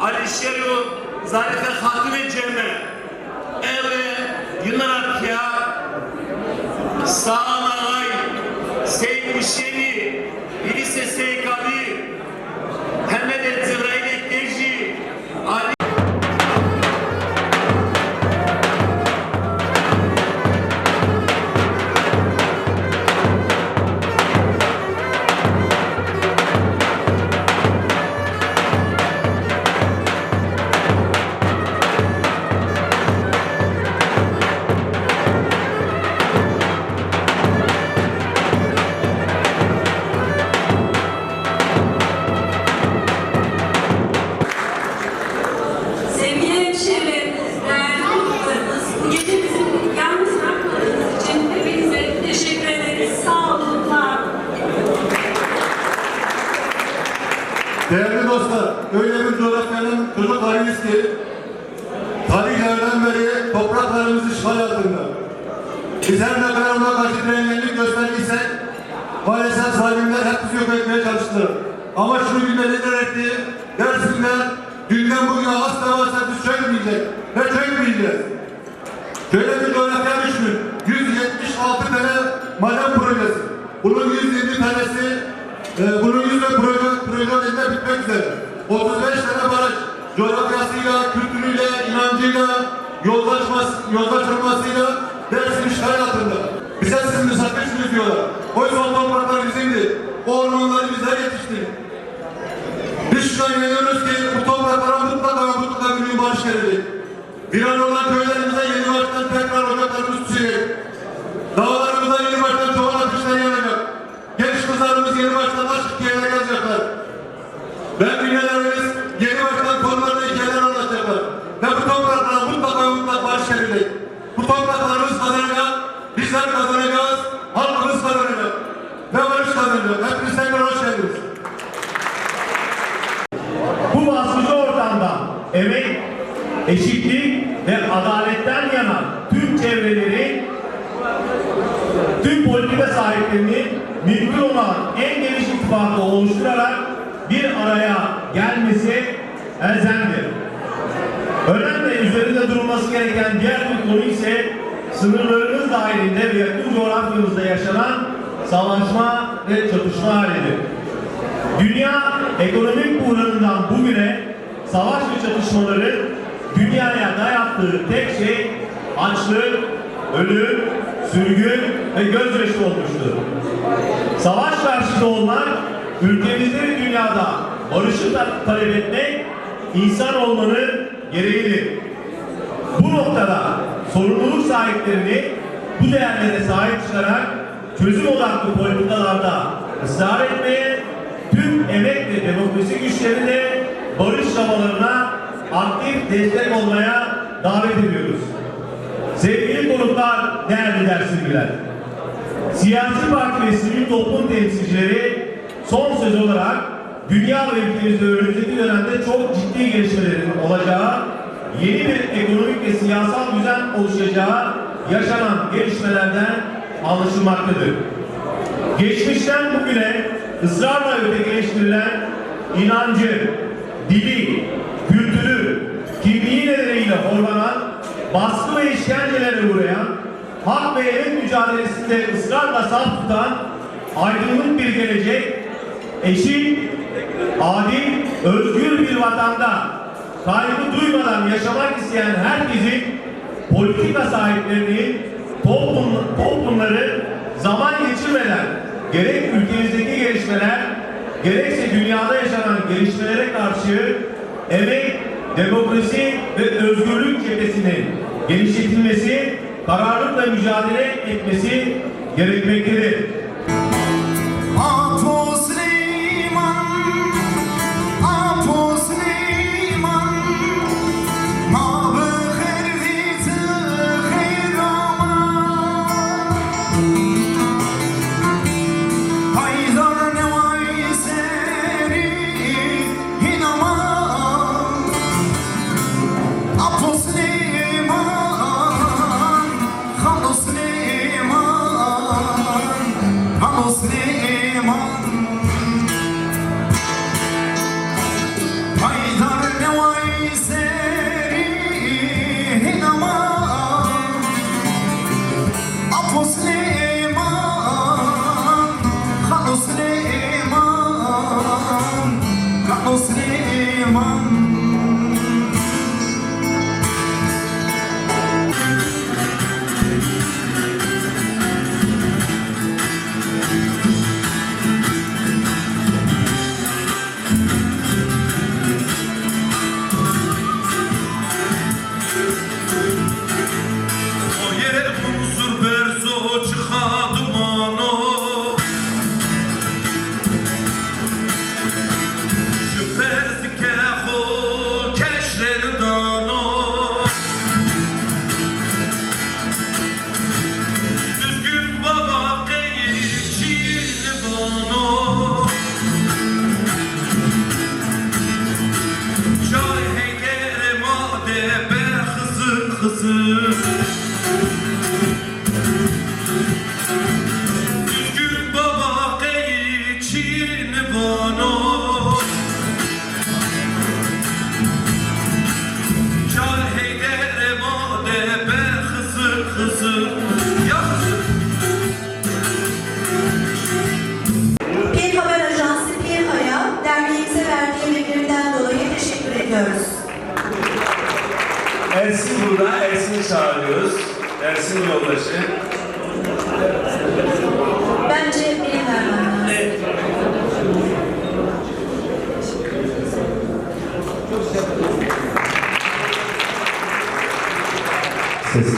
Alişero, Zarife Hatun ve Cemre. Evre, Yunan ya, Sağan Ağay, Seyit Mişeni, Değerli dostlar, öyle bir coğrafyanın çocuklarıyız ki tarihlerden beri topraklarımız işgal altında. Biz her ne kadar ona karşı direngenlik gösterdiysek maalesef zalimler hep bizi yok etmeye çalıştılar. Ama şunu bilmelidir etti, Dersimler dünden bugüne asla ve asla biz çökmeyecek ve çökmeyeceğiz. Şöyle bir coğrafya düşünün. 176 tane maden projesi. Bunun 120 tanesi e, bunun 100 proje, projelerinde bitmek üzere. 35 tane baraj coğrafyasıyla, kültürüyle, inancıyla, yozlaşması, yozlaştırmasıyla Dersim işgal altında. Bize siz misafirçiniz diyorlar. Oysa o topraklar bizimdi. O ormanları bize yetişti. Biz şuna inanıyoruz ki bu topraklara mutlaka mutlaka bir gün barış gelecek. Bir an olan köylerimize yeni baştan tekrar ocaklarımız düşecek. Dağlarımıza yeni baştan çoban ateşler yanacak. Kızlarımız yeni baştan aşk hikayeler yazacaklar. Ve ünyelerimiz yeni baştan konularda hikayeler anlatacaklar. Ve bu topraklara mutlaka mutlaka barış gelecek. Bu topraklarımız kazanacak, bizler kazanacağız, halkımız kazanacak. Ve barış kazanacak. Hepiniz tekrar hoş geldiniz. Bu baskıcı ortamda emek, eşitlik ve adaletten yana tüm çevreleri, tüm politika sahiplerinin mümkün olan en geniş ittifakı oluşturarak bir araya gelmesi elzemdir. Önemli üzerinde durulması gereken diğer bir konu ise sınırlarımız dahilinde ve yakın coğrafyamızda yaşanan savaşma ve çatışma halidir. Dünya ekonomik buhranından bugüne savaş ve çatışmaları dünyaya dayattığı tek şey açlık, ölüm, sürgün ve gözyaşı olmuştur. Savaş karşıtı olmak, ülkemizde ve dünyada barışı ta- talep etmek insan olmanın gereğidir. Bu noktada sorumluluk sahiplerini bu değerlere sahip çıkarak çözüm odaklı politikalarda ısrar etmeye, tüm emek ve demokrasi güçlerine barış çabalarına aktif destek olmaya davet ediyoruz. Sevgili konuklar, değerli dersimciler. Siyasi parti ve sivil toplum temsilcileri son söz olarak dünya ve ülkemizde önümüzdeki dönemde çok ciddi gelişmelerin olacağı, yeni bir ekonomik ve siyasal düzen oluşacağı yaşanan gelişmelerden anlaşılmaktadır. Geçmişten bugüne ısrarla ötekileştirilen inancı, dili, kültürü, baskı ve işkencelere uğrayan, hak ve emek mücadelesinde ısrarla saf tutan, aydınlık bir gelecek, eşit, adil, özgür bir vatanda kaygı duymadan yaşamak isteyen herkesin politika sahiplerinin toplum, toplumları zaman geçirmeden gerek ülkemizdeki gelişmeler gerekse dünyada yaşanan gelişmelere karşı emek, demokrasi ve özgürlük cephesinin genişletilmesi, kararlılıkla mücadele etmesi gerekmektedir. Çağırıyoruz. Ersin yoldaşı. Bence benim vermem lazım. Evet. Ses.